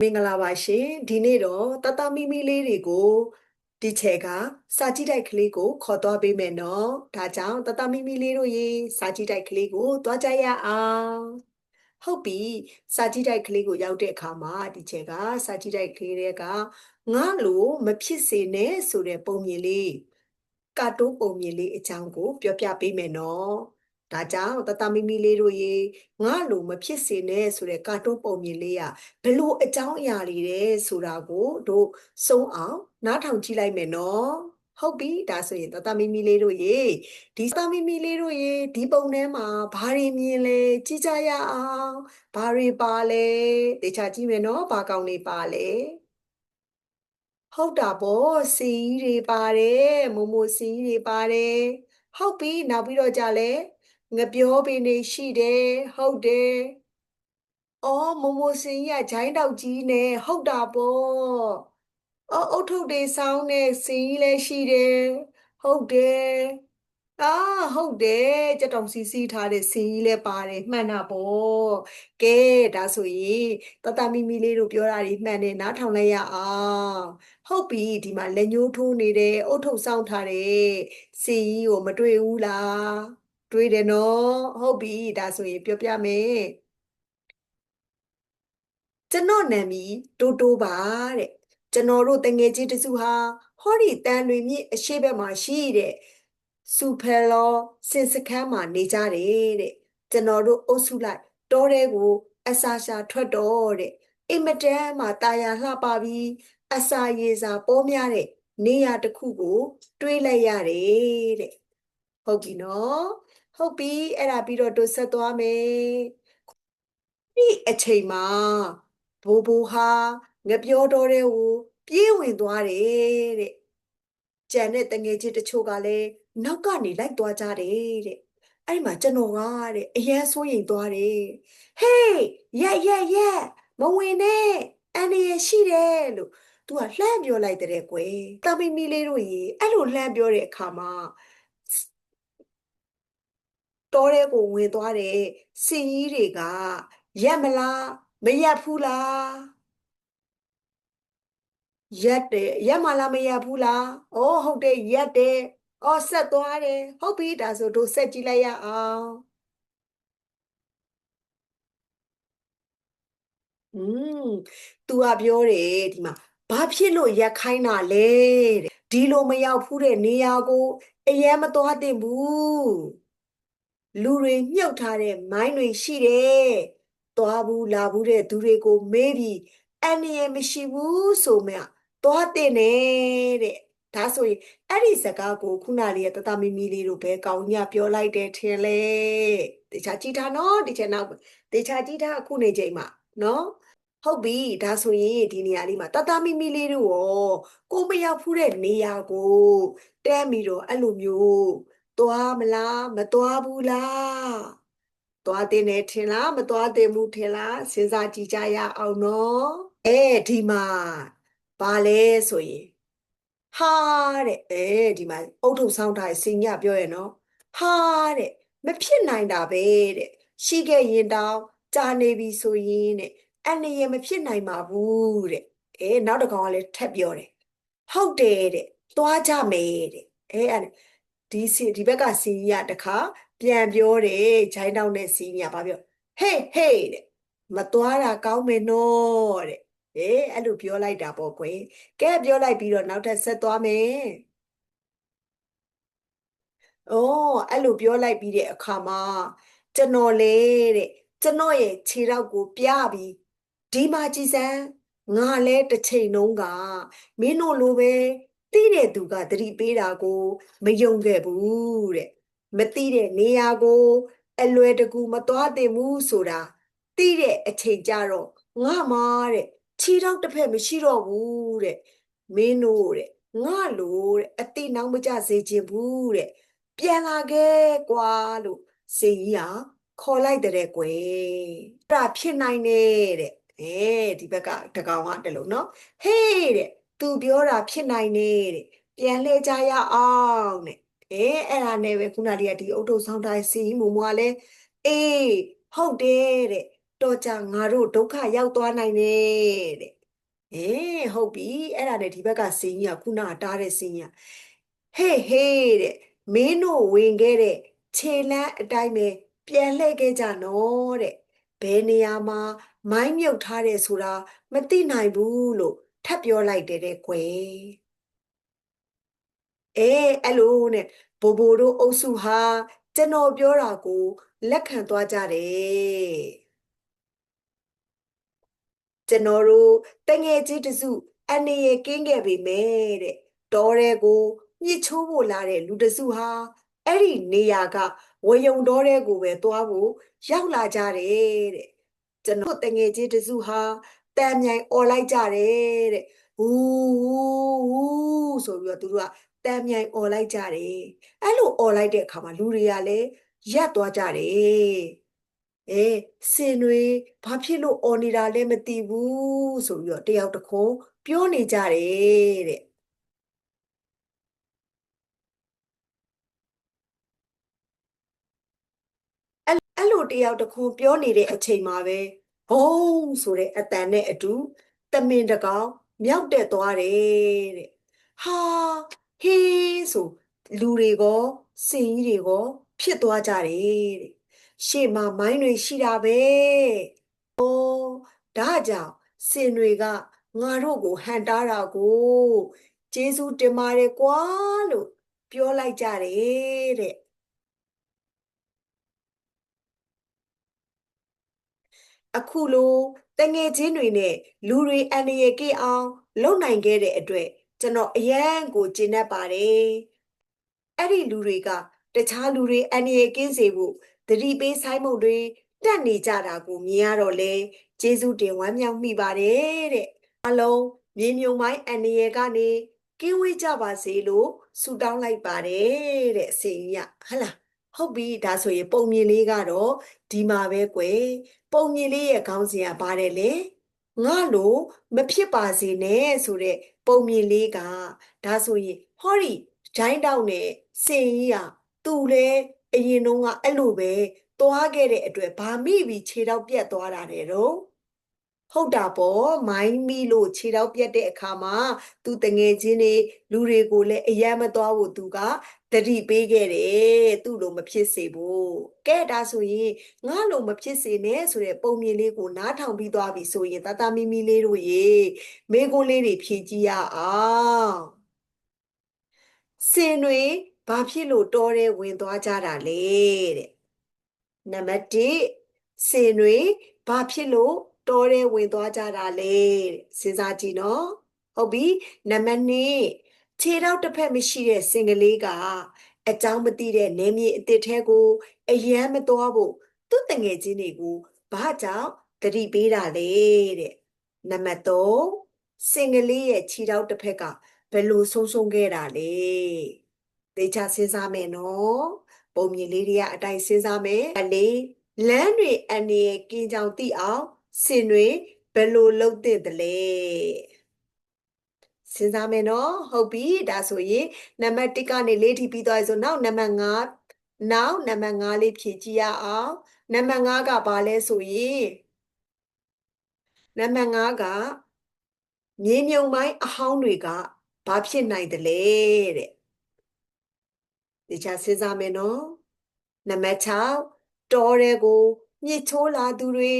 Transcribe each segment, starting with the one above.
မင်္ဂလာပါရှင်ဒီနေ့တော့တတမီမီလေးတွေကိုဒီချက်ကစာကြည့်တိုက်ကလေးကိုခေါ်သွားပေးမယ်နော်ဒါကြောင့်တတမီမီလေးတို့ရေစာကြည့်တိုက်ကလေးကိုသွားကြရအောင်ဟုတ်ပြီစာကြည့်တိုက်ကလေးကိုရောက်တဲ့အခါမှာဒီချက်ကစာကြည့်တိုက်ကလေးတွေကငါလိုမဖြစ်စေနဲ့ဆိုတဲ့ပုံမြင်လေးကာတွန်းပုံမြင်လေးအကြောင်းကို ပြောပြပေးမယ်နော် ဒါကြောင့်တတမီမီလေးတို့ရေငါလိုမဖြစ်စေနဲ့ဆိုတဲ့ကာတွန်းပုံမြင်လေးကဘလို့အကြောင်းအရာတွေလဲဆိုတာကိုတို့စုံအောင်နားထောင်ကြည့်လိုက်မယ်နော်ဟုတ်ပြီဒါဆိုရင်တတမီမီလေးတို့ရေဒီတမီမီလေးတို့ရေဒီပုံထဲမှာဘာတွေမြင်လဲကြည့်ကြရအောင်ဘာတွေပါလဲတေချာကြည့်မယ်နော်ဘာကောင်တွေပါလဲဟုတ်တာပေါ့စီကြီးတွေပါတယ်မမိုစီကြီးတွေပါတယ်ဟုတ်ပြီနောက်ပြီးတော့ကြလဲ ငပြောပင်တွေရှိတယ်ဟုတ်တယ်အော်မမိုစင်ကြီးကဂျိုင်းတောက်ကြီးနဲ့ဟုတ်တာပေါ့အော်အုတ်ထုတ်တွေစောင်းနဲ့စင်ကြီးလည်းရှိတယ်ဟုတ်တယ်အာဟုတ်တယ်ကြက်တောင်စီစီထားတဲ့စင်ကြီးလည်းပါတယ်မှန်တာပေါ့ကဲဒါဆိုရင်တတမီမီလေးတို့ပြောတာတွေမှန်တယ်နားထောင်လိုက်ရအောင်ဟုတ်ပြီဒီမှာလက်ညှိုးထိုးနေတယ်အုတ်ထုတ်စောင်းထားတယ်စင်ကြီးကိုမတွေ့ဘူးလား တွေးတယ်နော်ဟုတ်ပြီဒါဆိုရင်ပြောပြမယ်ကျွန်တော်နာမည်တိုးတိုးပါတဲ့ကျွန်တော်တို့တငယ်ချင်းတစုဟာဟောဒီတန်လွင်မြစ်အရှိဘက်မှာရှိတဲ့စူဖယ်လောစင်စခန်းမှာနေကြတယ်တဲ့ကျွန်တော်တို့အုပ်စုလိုက်တောထဲကိုအစာရှာထွက်တော့တဲ့အင်မတန်မှာတာယာလှပပြီးအစာရေစာပေါ်များတဲ့နေရာတစ်ခုကို တွေးလိုက်ရတယ်တဲ့ဟုတ်ပြီနော် ဟုတ်ပြီအဲ့ဒါပြီးတော့တို့ဆက်သွားမယ်ဒီအချိန်မှာဘိုးဘိုးဟာငပြောတော်တဲ့ကိုပြေးဝင်သွားတယ်တဲ့ကြံတဲ့တငယ်ချင်းတချို့ကလည်းနောက်ကနေလိုက်သွားကြတယ်တဲ့အဲ့မှာကျွန်တော်ကတဲ့အရန်ဆိုးရင်သွားတယ်ဟေးရက်ရက်ရက်မဝင်နဲ့အန်ဒီရရှိတယ်လို့ तू ကလှမ်းပြောလိုက်တဲ့ကွယ်တာမီမီလေးတို့ရေအဲ့လိုလှမ်းပြောတဲ့အခါမှာ တောထဲကိုဝင်သွားတဲ့စင်ကြီးတွေကရက်မလားမရက်ဘူးလားရက်တယ်ရက်မလားမရက်ဘူးလားအော်ဟုတ်တယ်ရက်တယ်အော်ဆက်သွားတယ်ဟုတ်ပြီဒါဆိုတို့ဆက်ကြည့်လိုက်ရအောင်อืม तू ကပြောတယ်ဒီမှာဘာဖြစ်လို့ရက်ခိုင်းတာလဲတဲ့ဒီလိုမရောက်ဘူးတဲ့နေရာကိုအရင်မသွားသင့်ဘူး လူတွေမြုပ်ထားတဲ့မိုင်းတွေရှိတယ်။သွားဘူးလာဘူးတဲ့သူတွေကိုမေးပြီးအန္တရာယ်မရှိဘူးဆိုမှသွားတဲ့နဲ့တဲ့။ဒါဆိုရင်အဲ့ဒီစကားကိုခုနလေးရဲ့တတမီမီလေးတို့ပဲကောင်းညပြောလိုက်တယ်ထင်လေ။တခြားကြည့်ထားနော်ဒီချက်နောက်တခြားကြည့်ထားအခုနေချိန်မှာနော်ဟုတ်ပြီဒါဆိုရင်ဒီနေရာလေးမှာတတမီမီလေးတို့ရောကိုမရောက်ဖူးတဲ့နေရာကိုတဲပြီးတော့အဲ့လိုမျိုး သွားမလားမသွားဘူးလားသွားတင်တယ်ထင်လားမသွားတင်ဘူးထင်လားစဉ်းစားကြည့်ကြရအောင်နော်အဲဒီမှာဘာလဲဆိုရင်ဟာတဲ့အဲဒီမှာအုတ်ထုပ်ဆောင်းထားစင်ညပြောရနော်ဟာတဲ့မဖြစ်နိုင်တာပဲတဲ့ရှိခဲ့ရင်တောင်ကြာနေပြီဆိုရင်တဲ့အန္တရာယ်မဖြစ်နိုင်ပါဘူးတဲ့အဲနောက်တစ်ကောင်ကလည်းထပ်ပြောတယ်ဟုတ်တယ်တဲ့သွားကြမယ်တဲ့အဲအဲ့ ဒီစီဒီဘက်ကစီရတခါပြန်ပြောတယ်ဂျိုင်းတောင်းတဲ့စီရဘာပြောဟေးဟေးတဲ့မသွားတာကောင်းမယ်နော်တဲ့အေးအဲ့လိုပြောလိုက်တာပေါ့ကွယ်ကဲပြောလိုက်ပြီးတော့နောက်ထပ်ဆက်သွားမယ်အိုးအဲ့လိုပြောလိုက်ပြီးတဲ့အခါမှာကျွန်တော်လေတဲ့ကျွန်တော်ရဲ့ခြေထောက်ကိုပြပြီးဒီမှာကြည်စမ်းငါလဲတစ်ချိန်လုံးကမင်းတို့လိုပဲ သိတဲ့သူကသတိပေးတာကိုမယုံခဲ့ဘူးတဲ့မသိတဲ့နေရာကို အလွယ်တကူမသွားသင့်ဘူးဆိုတာသိတဲ့အချိန်ကြတော့ငါမာတဲ့ခြေထောက်တစ်ဖက်မရှိတော့ဘူးတဲ့မင်းတို့တဲ့ငါလိုတဲ့အတိနောက်မကြစေခြင်းဘူးတဲ့ပြန်လာခဲ့ကွာလို့စေကြီးဟာခေါ်လိုက်တဲ့ကွယ်အဲ့ဒါဖြစ်နိုင်နေတဲ့အဲဒီဘက်ကတကောင်ကတလို့နော်ဟေးတဲ့ သူပြောတာဖြစ်နိုင်နေတဲ့ပြန်လှည့်ကြရအောင်တဲ့အဲအဲ့ဒါနဲ့ပဲခုနလေးကဒီအုတ်ထုတ်ဆောင်းတိုင်းစီမူမွားလဲအေးဟုတ်တယ်တဲ့တော့ကြငါတို့ဒုက္ခရောက်သွားနိုင်တယ်တဲ့အေးဟုတ်ပြီအဲ့ဒါနဲ့ဒီဘက်ကစင်းကြီးကခုနကတားတဲ့စင်းကြီးကဟေးဟေးတဲ့မင်းတို့ဝင်ခဲ့တဲ့ခြေလန်းအတိုင်းပဲပြန်လှည့်ခဲ့ကြနော်တဲ့ဘယ်နေရာမှာမိုင်းမြုပ်ထားတယ်ဆိုတာမသိနိုင်ဘူးလို့ ထပ်ပြောလိုက်တယ်တဲ့ကွယ်အေးအဲ့လိုနဲ့ဘိုဘိုတို့အုပ်စုဟာကျွန်တော်ပြောတာကိုလက်ခံသွားကြတယ်ကျွန်တော်တို့တငယ်ချင်းတစုအနေရကင်းခဲ့ပြီမဲ့တဲ့တော်တဲ့ကိုညှစ်ချိုးဖို့လာတဲ့လူတစုဟာအဲ့ဒီနေရာကဝယုံတော်တဲ့ကိုပဲသွားဖို့ရောက်လာကြတယ်တဲ့ကျွန်တော်တငယ်ချင်းတစုဟာ တန်မြိုင်អော်လိုက်ကြတယ်တဲ့ဟူးဟူးဟူးဆိုပြီးတော့သူတို့ကတန်မြိုင်អော်လိုက်ကြတယ်အဲ့လိုអော်လိုက်တဲ့အခါမှာလူတွေကလည်းရပ်သွားကြတယ်အဲစင်တွေဘာဖြစ်လို့អော်နေတာလဲမသိဘူးဆိုပြီးတော့တယောက်တစ်ခုပြောနေကြတယ်တဲ့အဲ့လိုတယောက်တစ်ခုပြောနေတဲ့အချိန်မှာပဲ ဘုံဆိုတဲ့အတန်နဲ့အတူတမင်တကောင်မြောက်တက်သွားတယ်တဲ့ဟာဟေးဆိုလူတွေကောစင်ကြီးတွေကောဖြစ်သွားကြတယ်တဲ့ရှေ့မှာမိုင်းတွေရှိတာပဲဩဒါကြောင့်စင်တွေကငါတို့ကိုဟန်တားတာကိုကျေးဇူးတင်ပါတယ်ကွာလို့ပြောလိုက်ကြတယ်တဲ့ အခုလိုတငယ်ချင်းတွေနဲ့လူတွေအန္တရာယ်ကိအောင်လုပ်နိုင်ခဲ့တဲ့အတွက်ကျွန်တော်အယံကိုကျေနပ်ပါတယ်အဲ့ဒီလူတွေကတခြားလူတွေအန္တရာယ်ကင်းစေဖို့သတိပေးဆိုင်မှုတွေတက်နေကြတာကိုမြင်ရတော့လေကျေးဇူးတင်ဝမ်းမြောက်မိပါတယ်တဲ့အလုံးမြေမြုံမိုင်းအန္တရာယ်ကနေကင်းဝေးကြပါစေလို့ဆုတောင်းလိုက်ပါတယ်တဲ့အစီအရဟဟလား ဟုတ်ပြီဒါဆိုရင်ပုံမြင်လေးကတော့ဒီမှာပဲကွယ်ပုံမြင်လေးရဲ့ခေါင်းစဉ်ကပါတယ်လေငါလို့မဖြစ်ပါစေနဲ့ဆိုတဲ့ပုံမြင်လေးကဒါဆိုရင်ဟောဒီဂျိုင်းတောက်နဲ့စင်ကြီးကသူ့လဲအရင်တုန်းကအဲ့လိုပဲသွားခဲ့တဲ့အတွက်ဗာမိပြီးခြေတော့ပြက်သွားတာတဲ့တော့ဟုတ်တာပေါ့မိုင်းမီလို့ခြေတော့ပြက်တဲ့အခါမှာသူတငယ်ချင်းတွေလူတွေကိုလည်းအယမ်းမသွားဘူးသူက တတိပေးခဲ့တယ်သူ့လိုမဖြစ်စေဘူးကဲဒါဆိုရင်ငါလိုမဖြစ်စေနဲ့ဆိုတဲ့ပုံမြင်လေးကိုနားထောင်ပြီးသွားပြီဆိုရင်တတမီမီလေးတို့ရေမိကုန်းလေးတွေဖြည့်ကြည့်ရအောင်စင်တွေဘာဖြစ်လို့တော်တဲ့ဝင်သွားကြတာလဲတဲ့နံပါတ်1စင်တွေဘာဖြစ်လို့တော်တဲ့ဝင်သွားကြတာလဲတဲ့စဉ်းစားကြည့်နော်ဟုတ်ပြီနံပါတ်2 ခြေထောက်တစ်ဖက်မရှိတဲ့စင်ကလေးကအကြောင်းမသိတဲ့နေမြေအစ်စ်ထဲကိုအယမ်းမသွားဖို့သူ့တငယ်ချင်းတွေကိုဘာကြောင့်တတိပေးတာလဲတဲ့နံပါတ်3စင်ကလေးရဲ့ခြေထောက်တစ်ဖက်ကဘယ်လိုဆုံးဆုံးခဲ့တာလဲသေချာစဉ်းစားမယ်နော်ပုံမြင်လေးတွေကအတိုင်းစဉ်းစားမယ်အလေးလမ်းတွေအနေကင်းကြောင်သိအောင်စင်တွေဘယ်လိုလုပ်သင့်တယ်လဲ စဉ်းစားမယ်နော်ဟုတ်ပြီဒါဆိုရင်နံပါတ်1ကနေလေးထိပြီးသွားပြီဆိုနောက်နံပါတ်5နောက်နံပါတ်5လေးဖြည့်ကြည့်ရအောင်နံပါတ်5ကဘာလဲဆိုရင်နံပါတ်5ကမြေမြုံပိုင်းအဟောင်းတွေကဘာဖြစ်နိုင်တယ်လဲတဲ့ဒီချာစဉ်းစားမယ်နော်နံပါတ်6တောတဲ့ကိုညှစ်ချိုးလာသူတွေ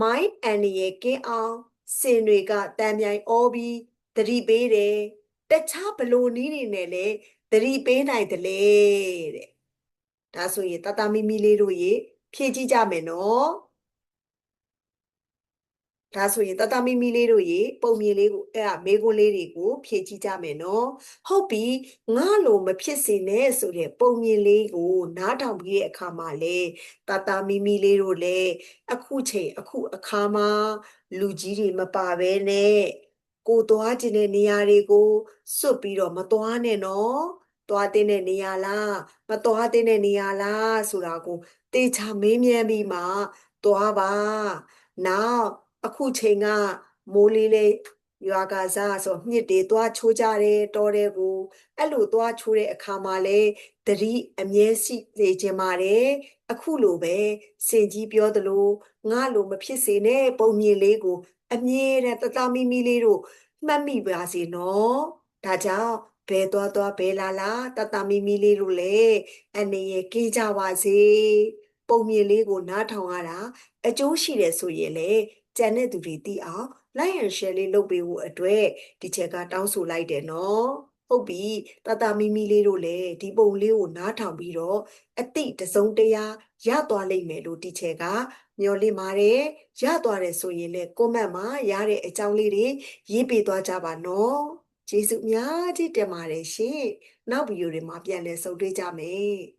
မိုင်းအန်ရဲ့ကင်းအောင်စင်တွေကတံမြိုင်အောပြီး သတိပေးတယ်တခြားဘလို့နီးနေနဲ့လဲသတိပေးနိုင်တယ်လေတဲ့ဒါဆိုရင်တတမီမီလေးတို့ရေဖြည့်ကြည့်ကြမယ်နော်ဒါဆိုရင်တတမီမီလေးတို့ရေပုံမြင်လေးကိုအဲ့ဒါမေးခွန်းလေးတွေကိုဖြည့်ကြည့်ကြမယ်နော်ဟုတ်ပြီငါလိုမဖြစ်စေနဲ့ဆိုတဲ့ပုံမြင်လေးကိုနားထောင်ပြီးတဲ့အခါမှာလေတတမီမီလေးတို့လည်းအခုချိန်အခုအခါမှာလူကြီးတွေမပါဘဲနဲ့ ကိုသွားခြင်းတဲ့နေရာတွေကိုစွတ်ပြီးတော့မသွားနဲ့နော်သွားတဲ့နေရာလားမသွားတဲ့နေရာလားဆိုတာကိုတေချာမေးမြန်းပြီးမှသွားပါနောက်အခုချိန်ကမိုးလေးလေးရွာကစားဆိုမြစ်တွေသွားချိုးကြတယ်တော်တယ်ကိုအဲ့လိုသွားချိုးတဲ့အခါမှာလဲသတိအမြဲရှိစေခြင်းပါတယ်အခုလိုပဲစင်ကြီးပြောသလိုငါလိုမဖြစ်စေနဲ့ပုံမြင်လေးကို အမြဲတမ်းတတမီမီလေးတို့မှတ်မိပါစေနော်ဒါကြောင့်ဘယ်သွားသွားဘယ်လာလာတတမီမီလေးတို့လည်းအနေရကင်းကြပါစေပုံမြင်လေးကိုနားထောင်ရတာအကျိုးရှိတယ်ဆိုရင်လေကြံတဲ့သူတွေသိအောင် like and share လေးလုပ်ပေးဖို့အတွက်ဒီချက်ကတောင်းဆိုလိုက်တယ်နော် ဟုတ်ပြီတတမီမီလေးတို့လည်းဒီပုံလေးကိုနားထောင်ပြီးတော့အတိတစုံတရာရသွားလိမ့်မယ်လို့ဒီချက်ကမျှော်လင့်ပါတယ်ရသွားတယ်ဆိုရင်လည်း comment မှာရတဲ့အကြောင်းလေးတွေရေးပေးသွားကြပါနော်ကျေးဇူးအများကြီးတင်ပါတယ်ရှင်နောက်ဗီဒီယိုတွေမှာပြန်လည်ဆုံတွေ့ကြမယ်